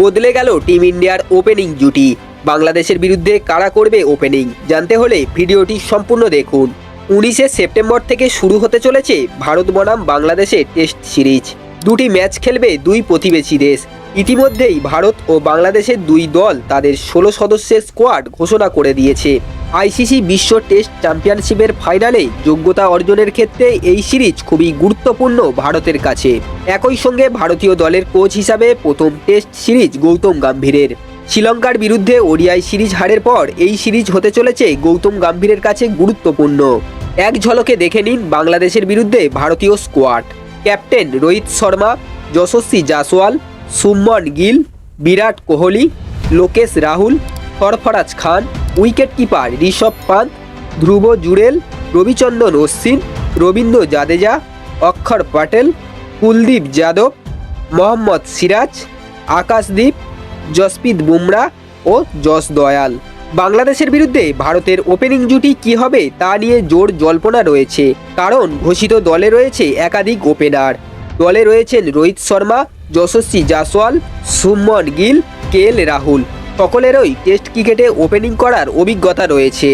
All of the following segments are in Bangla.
বদলে গেল টিম ইন্ডিয়ার ওপেনিং জুটি। বাংলাদেশের বিরুদ্ধে কারা করবে ওপেনিং, জানতে হলে ভিডিওটি সম্পূর্ণ দেখুন। উনিশে সেপ্টেম্বর থেকে শুরু হতে চলেছে ভারত বনাম বাংলাদেশের টেস্ট সিরিজ। দুটি ম্যাচ খেলবে দুই প্রতিবেশী দেশ। ইতিমধ্যেই ভারত ও বাংলাদেশের দুই দল তাদের ষোলো সদস্যের স্কোয়াড ঘোষণা করে দিয়েছে। আইসিসি বিশ্ব টেস্ট চ্যাম্পিয়নশিপের ফাইনালে যোগ্যতা অর্জনের ক্ষেত্রে এই সিরিজ খুবই গুরুত্বপূর্ণ ভারতের কাছে। একই সঙ্গে ভারতীয় দলের কোচ হিসাবে প্রথম টেস্ট সিরিজ গৌতম গম্ভীরের। শ্রীলঙ্কার বিরুদ্ধে ওডিআই সিরিজ হারের পর এই সিরিজ হতে চলেছে গৌতম গম্ভীরের কাছে গুরুত্বপূর্ণ। এক ঝলকে দেখে নিন বাংলাদেশের বিরুদ্ধে ভারতীয় squad. Captain Rohit Sharma, Yashasvi Jaiswal, Shubman Gill, Virat Kohli, Lokesh Rahul Sarfaraz Khan wicket keeper Rishabh Pant, Dhruv Jurel Ravichandran Ashwin Ravindra Jadeja, Axar Patel Kuldeep Yadav, Mohammad Siraj, Akashdeep Jasprit Bumrah ও যশ দয়াল। বাংলাদেশের বিরুদ্ধে ভারতের ওপেনিং জুটি কি হবে তা নিয়ে জোর জল্পনা রয়েছে, কারণ ঘোষিত দলে রয়েছে একাধিক ওপেনার। দলে রয়েছেন রোহিত শর্মা, যশস্বী জাসওয়াল, সুমন গিল, কে এল রাহুল। সকলেরই টেস্ট ক্রিকেটে ওপেনিং করার অভিজ্ঞতা রয়েছে।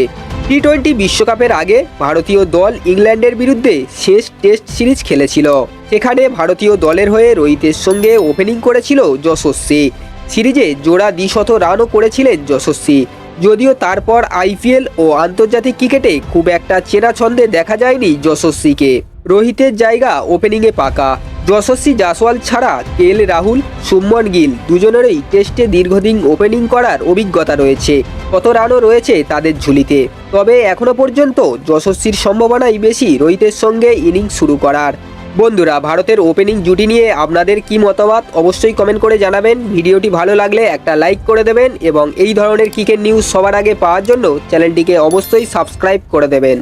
টি টোয়েন্টি বিশ্বকাপের আগে ভারতীয় দল ইংল্যান্ডের বিরুদ্ধে শেষ টেস্ট সিরিজ খেলেছিল। সেখানে ভারতীয় দলের হয়ে রোহিতের সঙ্গে ওপেনিং করেছিল যশস্বী। সিরিজে জোড়া দ্বিশত রানও করেছিলেন যশস্বী। যদিও তারপর আইপিএল ও আন্তর্জাতিক ক্রিকেটে খুব একটা চেনা ছন্দে দেখা যায়নি যশস্বীকে। রোহিতের জায়গা ওপেনিংয়ে পাকা। যশস্বী জাসওয়াল ছাড়া কে এল রাহুল, সুমন গিল দুজনেরই টেস্টে দীর্ঘদিন ওপেনিং করার অভিজ্ঞতা রয়েছে। কত রানও রয়েছে তাদের ঝুলিতে। তবে এখনও পর্যন্ত যশস্বীর সম্ভাবনাই বেশি রোহিতের সঙ্গে ইনিংস শুরু করার। বন্ধুরা, ভারতের ওপেনিং জুটি নিয়ে আপনাদের কি মতামত অবশ্যই কমেন্ট করে জানাবেন। ভিডিওটি ভালো লাগলে একটা লাইক করে দেবেন এবং এই ধরনের ক্রিকেট নিউজ সবার আগে পাওয়ার জন্য চ্যানেলটিকে অবশ্যই সাবস্ক্রাইব করে দেবেন।